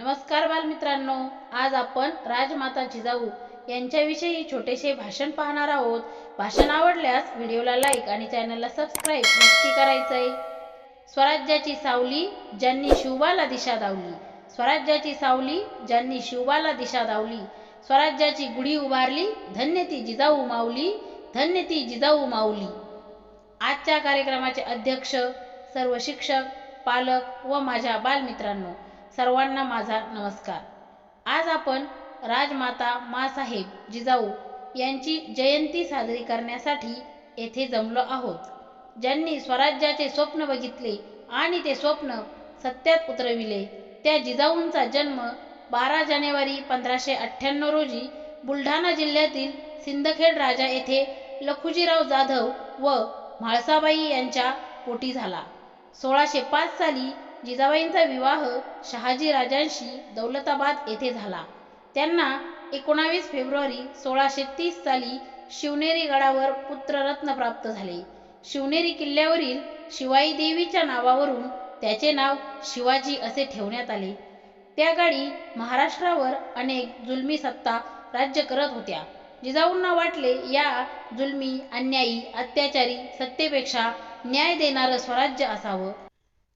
नमस्कार बालमित्रांनो आज आपण राजमाता जिजाऊ यांच्याविषयी छोटेसे भाषण पाहणार आहोत. भाषण आवडल्यास व्हिडिओला लाईक आणि चॅनलला सबस्क्राईब नक्की करायचंय. स्वराज्याची सावली ज्यांनी शिवबाला दिशा दावली. स्वराज्याची सावली ज्यांनी शिवबाला दिशा दावली. स्वराज्याची गुढी उभारली धन्य ती जिजाऊ माऊली धन्य ती जिजाऊ माऊली. आजच्या कार्यक्रमाचे अध्यक्ष सर्व शिक्षक पालक व माझ्या बालमित्रांनो सर्वांना माझा नमस्कार. आज आपण राजमाता मासाहेब जिजाऊ यांची जयंती साजरी करण्यासाठी येथे जमलो आहोत. ज्यांनी स्वराज्याचे स्वप्न बघितले आणि ते स्वप्न सत्यात उतरविले त्या जिजाऊंचा जन्म बारा जानेवारी पंधराशे अठ्ठ्याण्णव रोजी बुलढाणा जिल्ह्यातील सिंदखेड राजा येथे लखुजीराव जाधव व म्हाळसाबाई यांच्या पोटी झाला. सोळाशे पाच साली जिजाबाईंचा विवाह शहाजी राजांशी दौलताबाद येथे झाला. त्यांना एकोणावीस फेब्रुवारी सोळाशे तीस साली शिवनेरी गडावर पुत्ररत्न प्राप्त झाले. शिवनेरी किल्ल्यावरील शिवाई देवीच्या नावावरून त्याचे नाव शिवाजी असे ठेवण्यात आले. त्या काळी महाराष्ट्रावर अनेक जुलमी सत्ता राज्य करत होत्या. जिजाऊंना वाटले या जुलमी अन्यायी अत्याचारी सत्तेपेक्षा न्याय देणारं स्वराज्य असावं.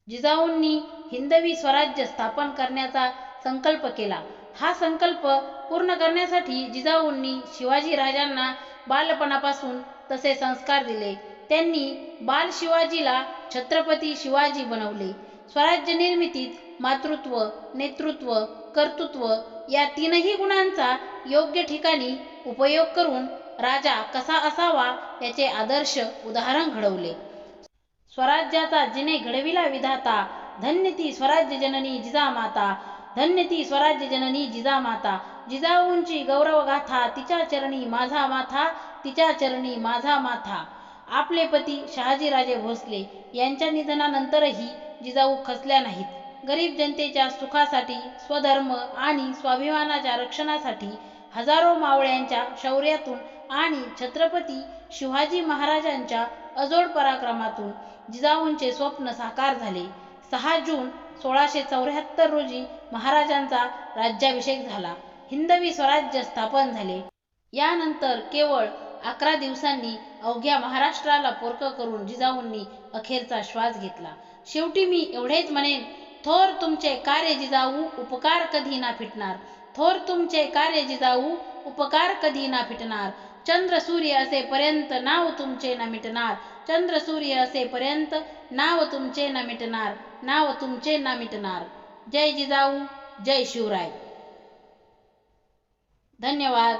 जिजाऊंनी हिंदवी स्वराज्य स्थापन करण्याचा संकल्प केला. हा संकल्प पूर्ण करण्यासाठी जिजाऊंनी शिवाजी राजांना बालपणापासून तसे संस्कार दिले. त्यांनी बाल शिवाजीला छत्रपती शिवाजी बनवले. स्वराज्य निर्मितीत मातृत्व नेतृत्व कर्तृत्व या तीनही गुणांचा योग्य ठिकाणी उपयोग करून राजा कसा असावा याचे आदर्श उदाहरण घडवले. स्वराज्याचा जिने घडविला विधाता. धन्य ती स्वराज्य जननी जिजामाता. धन्य ती स्वराज्य जननी जिजामाता. जिजाऊंची गौरव गाथा तिच्या चरणी माझा माथा तिच्या चरणी माझा माथा. आपले पती शहाजीराजे भोसले यांच्या निधनानंतरही जिजाऊ खचल्या नाहीत. गरीब जनतेच्या सुखासाठी स्वधर्म आणि स्वाभिमानाच्या रक्षणासाठी हजारो मावळ्यांच्या शौर्यातून आणि छत्रपती शिवाजी महाराजांच्या अजोड पराक्रमातून जिजाऊंचे स्वप्न साकार झाले. सहा जून सोळाशे चौऱ्याहत्तर रोजी महाराजांचा राज्याभिषेक झाला. हिंदवी स्वराज्य स्थापन झाले. यानंतर केवळ अकरा दिवसांनी अवघ्या महाराष्ट्राला पोरकं करून जिजाऊंनी अखेरचा श्वास घेतला. शेवटी मी एवढेच म्हणेन थोर तुमचे कार्य जिजाऊ उपकार कधी ना फिटणार. थोर तुमचे कार्य जिजाऊ उपकार कधी ना फिटणार. चंद्र सूर्य असेपर्यंत नाव तुमचे न मिटणार. चंद्र सूर्य असेपर्यंत नाव तुमचे न मिटणार. नाव तुमचे न मिटणार. जय जिजाऊ जय शिवराय. धन्यवाद.